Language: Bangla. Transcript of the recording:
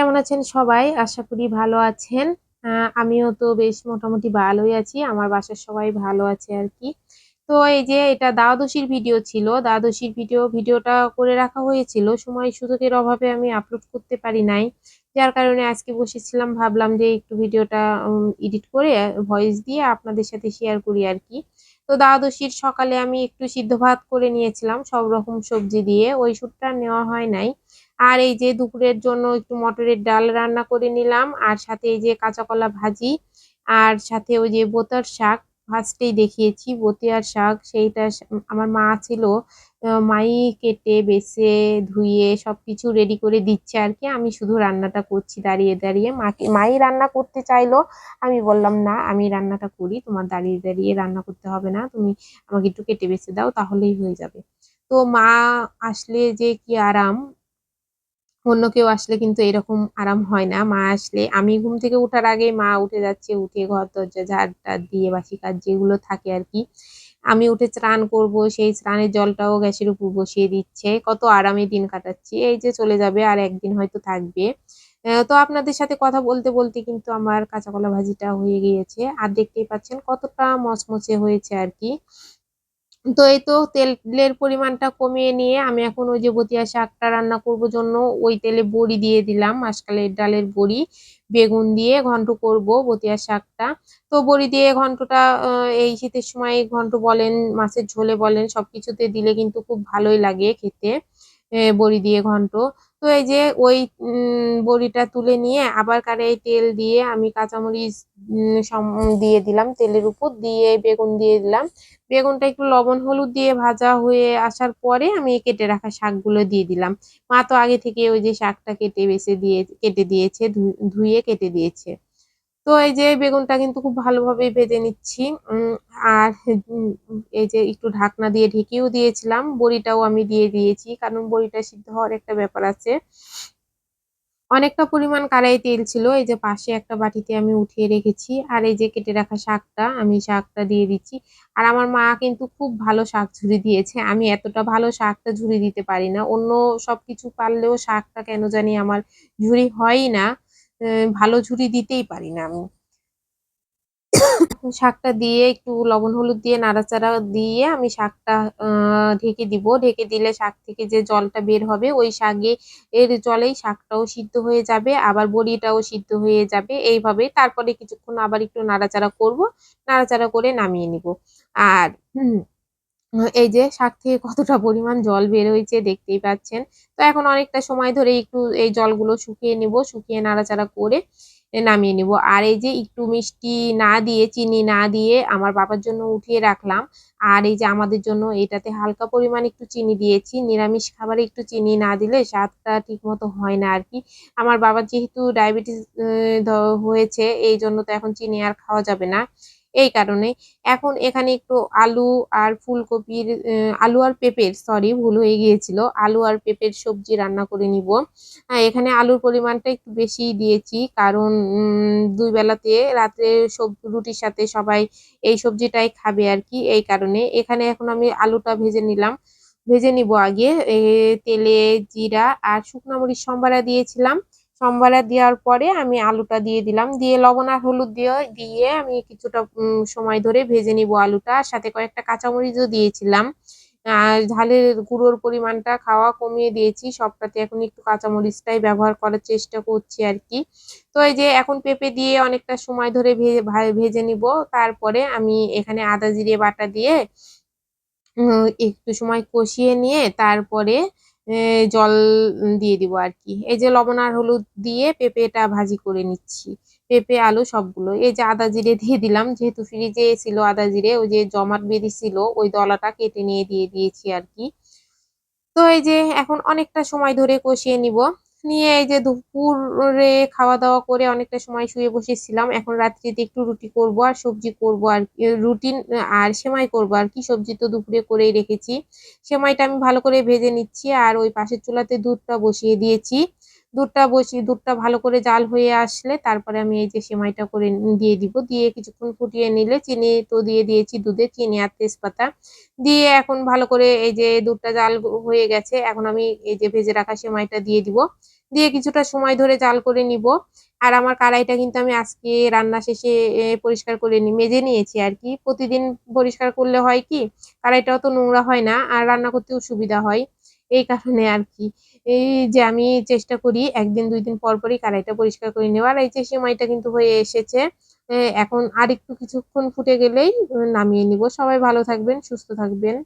কেমন আছেন সবাই? আশা করি ভালো আছেন। আমিও তো বেশ মোটামুটি ভালোই আছি। আমার বাসার সবাই ভালো আছে আর কি তো এই যে এটা দ্বাদশীর ভিডিও ছিল। দ্বাদশীর ভিডিও, ভিডিওটা করে রাখা হয়েছিল। সময় সুযোগের অভাবে আমি আপলোড করতে পারি নাই। যার কারণে আজকে বসেছিলাম ভাবলাম যে একটু ভিডিওটা এডিট করে ভয়েস দিয়ে আপনাদের সাথে শেয়ার করি আর কি তো দ্বাদশীর সকালে আমি একটু সিদ্ধ ভাত করে নিয়েছিলাম সব রকম সবজি দিয়ে। ওই শুটটা নেওয়া হয় নাই। আর এই যে দুপুরের জন্য একটু মটরের ডাল রান্না করে নিলাম, আর সাথে এই যে কাঁচা কলা ভাজি, আর সাথে ওই যে বোতার শাক ফার্স্টেই দেখিয়েছি বতিয়ার শাক সেইটা আমার মা ছিল মাই কেটে, বেছে, ধুয়ে সব কিছু রেডি করে দিচ্ছে আর কি। আমি শুধু রান্নাটা করছি, দাঁড়িয়ে দাঁড়িয়ে। মাকে, মাই রান্না করতে চাইলো, আমি বললাম, না, আমি রান্নাটা করি, তোমার দাঁড়িয়ে দাঁড়িয়ে রান্না করতে হবে না, তুমি আমাকে একটু কেটে বেছে দাও, তাহলেই হয়ে যাবে। তো মা আসলে যে কি আরাম অন্য কেউ আসলে কিন্তু এরকম আরাম হয় না। মা আসলে, আমি ঘুম থেকে উঠার আগে মা উঠে যাচ্ছে, উঠে ঘর দরজা ঝাড় টাড় দিয়ে বাসি কাজ যেগুলো থাকে আর কি আমি উঠে স্নান করব, সেই স্নানের জলটাও গ্যাসের উপর বসিয়ে দিচ্ছে। কত আরামে দিন কাটাচ্ছি। এই যে চলে যাবে আর একদিন হয়তো থাকবে। তো আপনাদের সাথে কথা বলতে বলতে কিন্তু আমার কাঁচা কলা ভাজিটা হয়ে গিয়েছে। আর দেখতেই পাচ্ছেন কতটা মচমচে হয়েছে আর কি তো এই তো তেলের পরিমাণটা কমিয়ে নিয়ে আমি এখন ওই যে বতিয়া শাকটা রান্না করব জন্য, ওই তেলে বড়ি দিয়ে দিলাম, আজকালের ডালের বড়ি, বেগুন দিয়ে ঘন্ট করব বতিয়া শাকটা। তো বড়ি দিয়ে ঘন্টটা এই শীতের সময় ঘন্ট বলেন, মাছের ঝোলে বলেন সব কিছুতে দিলে কিন্তু খুব ভালোই লাগে খেতে। বড়ি দিয়ে ঘন্ট। তো এই যে ওই বড়িটা তুলে নিয়ে আবার কারে তেল দিয়ে আমি কাঁচামরিচ দিয়ে দিলাম তেলের উপর, দিয়ে বেগুন দিয়ে দিলাম। বেগুনটা একটু লবণ হলুদ দিয়ে ভাজা হয়ে আসার পরে আমি কেটে রাখা শাকগুলো দিয়ে দিলাম। মা তো আগে থেকে ওই যে শাকটা কেটে বেছে দিয়ে, কেটে দিয়েছে ধুয়ে কেটে দিয়েছে। তো এই যে বেগুনটা কিন্তু খুব ভালোভাবে ভেজে নিচ্ছি। আর এই যে একটু ঢাকনা দিয়ে ঢেকেও দিয়েছিলাম, বড়িটাও আমি দিয়ে দিয়েছি, কারণ বড়িটা সিদ্ধ হওয়ার একটা ব্যাপার আছে। অনেকটা পরিমাণ কারাই তেল ছিল, এই যে পাশে একটা বাটিতে আমি উঠিয়ে রেখেছি, আর এই যে কেটে রাখা শাকটা আমি শাকটা দিয়ে দিচ্ছি। আর আমার মা কিন্তু খুব ভালো শাক ঝুরি দিয়েছে, আমি এতটা ভালো শাকটা ঝুরি দিতে পারি না, অন্য সব কিছু পারলেও শাকটা কেন জানি আমার ঝুরি হয়ই না। ভালো ঝুরি দিতেই পারি না আমি। শাকটা দিয়ে একটু লবণ হলুদ দিয়ে নাড়াচাড়া দিয়ে আমি শাকটা ঢেকে দিব। ঢেকে দিলে শাক থেকে যে জলটা বের হবে, ওই শাকে এর জলেই শাকটাও সিদ্ধ হয়ে যাবে, আবার বড়িটাও সিদ্ধ হয়ে যাবে। এইভাবে তারপরে কিছুক্ষণ আবার একটু নাড়াচাড়া করব, নাড়াচাড়া করে নামিয়ে নিব। আর এই যে শাক থেকে কতটা পরিমাণ জল বের হয়েছে দেখতেই পাচ্ছেন। তো এখন অনেকটা সময় ধরে একটু এই জলগুলো শুকিয়ে নিব, শুকিয়ে নাড়াচাড়া করে নামিয়ে নিব। আর এই যে একটু মিষ্টি না দিয়ে, চিনি না দিয়ে আমার বাবার জন্য উঠিয়ে রাখলাম। আর এই যে আমাদের জন্য এটাতে হালকা পরিমাণ একটু চিনি দিয়েছি। নিরামিষ খাবারে একটু চিনি না দিলে স্বাদটা ঠিক মতো হয় না আর কি। আমার বাবার যেহেতু ডায়াবেটিস হয়েছে, এই জন্য তো এখন চিনি আর খাওয়া যাবে না। এই কারণে। এখন এখানে একটু আলু আর ফুলকপির আলু আর পেঁপের সরি ভুল হয়ে গিয়েছিল। আলু আর পেঁপের সবজি রান্না করে নিব। এখানে আলুর পরিমাণটা একটু বেশি দিয়েছি। কারণ দুই বেলাতে রাতে সব, রুটির সাথে সবাই এই সবজিটাই খাবে আর কি, এই কারণে। এখানে এখন আমি আলুটা ভেজে নিলাম। ভেজে নিব আগে। তেলে জিরা আর শুকনো মরিচ সম্বারা দিয়েছিলাম। সম্বারা দেওয়ার পরে আমি আলুটা দিয়ে দিলাম। দিয়ে লবণ আর হলুদ দিয়ে দিয়ে আমি কিছুটা সময় ধরে ভেজে নিব আলুটা। সাথে কয়েকটা কাঁচামরিচও দিয়েছিলাম। আর ঝালের গুঁড়োর পরিমাণটা খাওয়া কমিয়ে দিয়েছি। সবটাতে এখন একটু কাঁচামরিচটাই ব্যবহার করার চেষ্টা করছি আর কি। তো এই যে এখন পেঁপে দিয়ে অনেকটা সময় ধরে ভেজে ভেজে নিব। তারপরে আমি এখানে আদা জিরে বাটা দিয়ে একটু সময় কষিয়ে নিয়ে তারপরে জল দিয়ে দিব আর কি এই যে লবণ আর হলুদ দিয়ে পেঁপেটা ভাজি করে নিচ্ছি। পেঁপে, আলু সবগুলো। এই যে আদা জিরে দিয়ে দিলাম, যেহেতু ফ্রিজে ছিল আদা জিরে, ওই যে জমাট বেরিয়েছিল ওই দলাটা কেটে নিয়ে দিয়ে দিয়েছি আর কি তো এই যে এখন অনেকটা সময় ধরে কষিয়ে নিব। নিয়ে এই যে দুপুরে খাওয়া দাওয়া করে অনেকটা সময় শুয়ে বসেছিলাম। এখন রাত্রিতে একটু রুটি করব আর সবজি করব আর রুটিন আর সেমাই করব আর কি। সবজি তো দুপুরে করেই রেখেছি। সেমাইটা আমি ভালো করে ভেজে নিচ্ছি আর ওই পাশের চুলাতে দুধটা বসিয়ে দিয়েছি। দুধটা বসি দুধটা ভালো করে জাল হয়ে আসলে তারপরে আমি এই যে সেমাইটা করে দিয়ে দিব। দিয়ে কিছুক্ষণ ফুটিয়ে নিলে চিনি তো দিয়ে দিয়েছি দুধে, চিনি আর তেজপাতা। দিয়ে এখন ভালো করে এই যে দুধটা জাল হয়ে গেছে, এখন আমি এই যে ভেজে রাখা সেমাইটা দিয়ে দিব। দিয়ে কিছুটা সময় ধরে জাল করে নিব। আর আমার কড়াইটা কিন্তু আমি আজকে রান্না শেষে পরিষ্কার করে নি, মেজে নিয়েছি আর কি। প্রতিদিন পরিষ্কার করলে হয় কি, কড়াইটাও তো নোংরা হয় না, আর রান্না করতেও সুবিধা হয়। এই কারণে আর কি। এই যে আমি চেষ্টা করি একদিন, দুই দিন পর পরই কড়াইটা পরিষ্কার করে নেওয়ার। এই যে সেমাইটা কিন্তু হয়ে এসেছে এখন আর একটু কিছুক্ষণ ফুটে গেলেই নামিয়ে নিব। সবাই ভালো থাকবেন, সুস্থ থাকবেন।